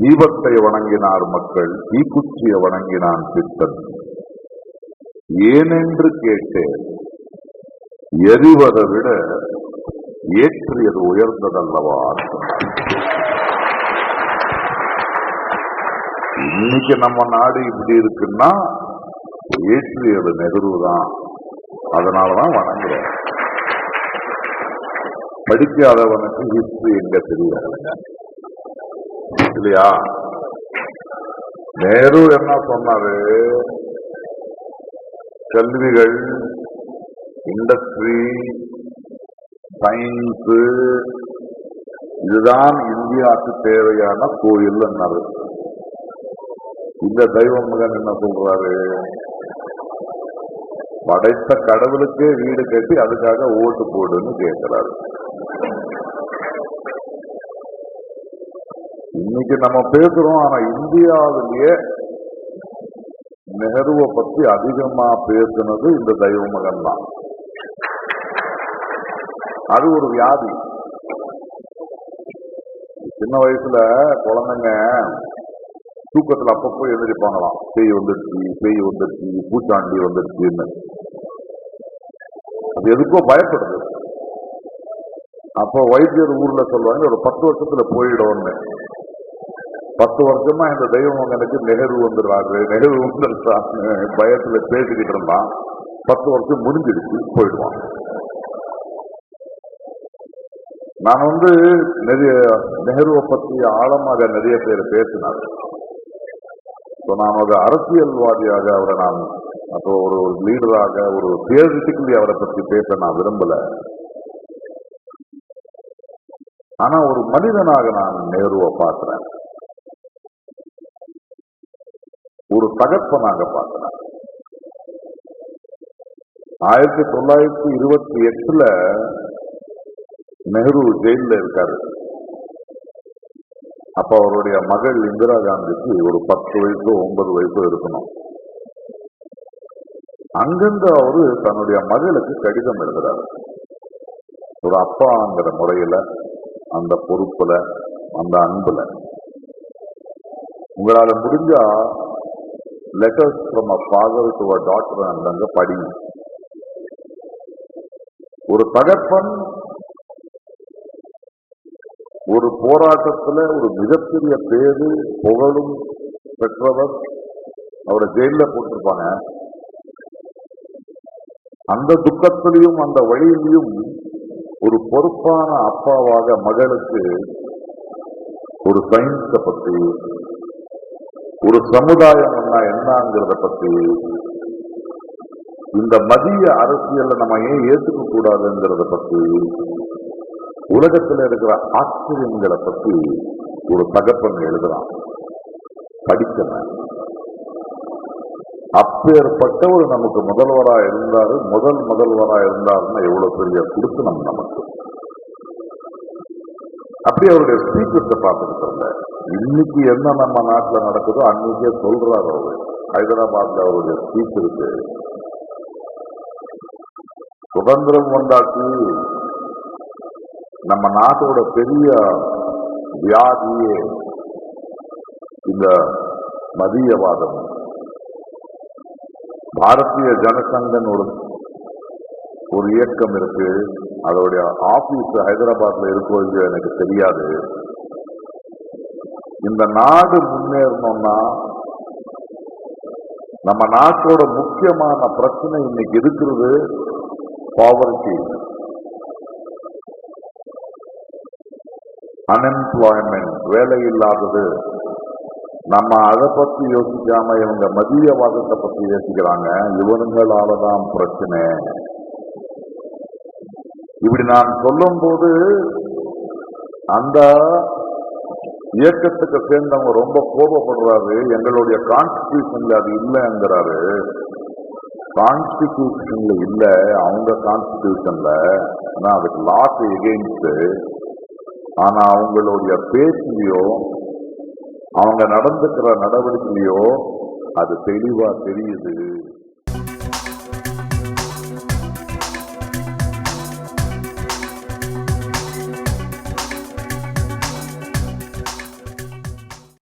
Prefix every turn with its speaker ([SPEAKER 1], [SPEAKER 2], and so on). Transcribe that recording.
[SPEAKER 1] தீபத்தை வணங்கினார் மக்கள் தீக்குச்சியை வணங்கினான் சித்தன். ஏனென்று கேட்டேன் எரிவதை விட ஏற்றியது உயர்ந்ததல்லவா? இன்னைக்கு நம்ம நாடு இப்படி இருக்குன்னா ஏற்றியது நெகரு தான் அதனாலதான் வணங்குறேன். படிக்காதவனுக்கு ஹிஸ்டரி எங்க தெரியாதுங்க இல்லையா? நேரு என்ன சொன்னாரு? கல்விகள் இண்டஸ்ட்ரி சயின்ஸ் இதுதான் இந்தியாவுக்கு தேவையான கோயில் இந்த தெய்வ மகன் என்ன சொல்றாரு? படைத்த கடவுளுக்கே வீடு கட்டி அதுக்காக ஓட்டு போடுன்னு கேட்கிறாரு இன்னைக்கு நம்ம பேசுறோம் ஆனா இந்தியாவிலேயே நெஹ்ருவை பத்தி அதிகமா பேசுனது இந்த தெய்வ மகன் தான். அது ஒரு வியாதி. சின்ன வயசுல குழந்தைங்க தூக்கத்துல அப்பப்போ எழுந்திருப்பாங்களாம் பேய் வந்துருச்சு பேய் வந்துருச்சு பூச்சாண்டி வந்துருச்சுன்னு அது எதுக்கோ பயப்படுது. அப்போ வைத்தியர் ஊர்ல சொல்லுவாங்க ஒரு பத்து வருஷத்துல போயிடும்னு. பத்து வருஷமா இந்த தெய்வம் எனக்கு நெகழ்வு வந்துடுறாரு நெகழ்வு வந்துடுறான்னு பயத்துல பேசிக்கிட்டு இருந்தான். பத்து வருஷம் முடிஞ்சிடுச்சு போயிடுவான். நான் வந்து நிறைய நெஹ்ருவை பற்றி ஆழமாக நிறைய பேர் பேசினார். ஸோ நான் ஒரு அரசியல்வாதியாக அவரை நான் அப்போ ஒரு லீடராக ஒரு தியரிட்டிக்கலி அவரை பற்றி பேச நான் விரும்பல. ஆனா ஒரு மனிதனாக நான் நேருவை பார்க்கிறேன். ஒரு தகப்பனாக பார்க்கிறேன் ஆயிரத்தி தொள்ளாயிரத்தி இருபத்தி எட்டுல நெஹ்ரு ஜெயில இருக்காரு. அப்ப அவருடைய மகள் இந்திரா காந்திக்கு ஒரு பத்து வயசோ ஒன்பது வயசோ இருக்கணும். அங்கிருந்து அவரு தன்னுடைய மகளுக்கு கடிதம் எழுதுறாரு. ஒரு அப்பாங்கிற முறையில அந்த பொறுப்புல அந்த அன்புல. உங்களால முடிஞ்சா letters from a father to a doctor அந்தங்க படி. ஒரு தகப்பன் ஒரு போராட்டத்துல ஒரு மிகப்பெரிய பேரு புகழும் பெற்றவர் அவரை ஜெயில போட்டிருப்பாங்க. அந்த துக்கத்திலையும் அந்த வழியிலையும் ஒரு பொறுப்பான அப்பாவாக மகளுக்கு ஒரு சயின்ஸை பற்றி ஒரு சமுதாயம் என்னங்கிறத பத்தி இந்த மதிய அரசியல் நம்ம ஏன் ஏற்றுக்க கூடாதுங்கிறத பத்தி உலகத்தில் இருக்கிற ஆச்சரியங்களை பத்தி ஒரு தகப்பன் எழுதுறான். படிக்கணும் அப்பேற்பட்டவர் நமக்கு முதல்வரா இருந்தாரு முதல் முதல்வரா இருந்தாருன்னா எவ்வளவு பெரிய கொடுக்கணும் நமக்கு. அப்படி அவருடைய ஸ்பீக்கர்ஸை பார்த்துக்கிட்டு இன்னைக்கு என்ன நம்ம நாட்டில் நடக்குதோ அன்னைக்கே சொல்றார் அவரு. ஹைதராபாத்ல அவருடைய ஸ்பீக்கருக்கு சுதந்திரம் கொண்டாட்டி நம்ம நாட்டோட பெரிய வியாதியே இந்த மதியவாதம். பாரதிய ஜனசங்கன் ஒரு ஒரு இயக்கம் இருக்கு. அதோடைய ஆபீஸ் ஹைதராபாத்ல இருக்கோ எனக்கு தெரியாது. இந்த நாடு முன்னேறணும்னா நம்ம நாட்டோட முக்கியமான பிரச்சனை இன்னைக்கு இருக்கிறது பாவர்ட்டி அன்எம்ப்ளாய்மெண்ட் வேலை இல்லாதது நம்ம அதை பத்தி யோசிக்காம இவங்க மதியவாதத்தை பத்தி யோசிக்கிறாங்க. இவனுங்களாலதான் பிரச்சனை. இப்படி நான் சொல்லும் போது அந்த இயக்கத்துக்கு சேர்ந்தவங்க ரொம்ப கோபப்படுறாரு. எங்களுடைய கான்ஸ்டியூஷன்ல அது இல்லைங்கிறாரு. கான்ஸ்டிடியூஷன்ல இல்ல அவங்க கான்ஸ்டிடியூஷன்ல ஆனா அதுக்கு லாஸ் எகெயின்ஸ்ட் ஆனா அவங்களுடைய பேச்சிலையோ அவங்க நடந்துக்கிற நடவடிக்கையிலையோ அது தெளிவா தெரியுது.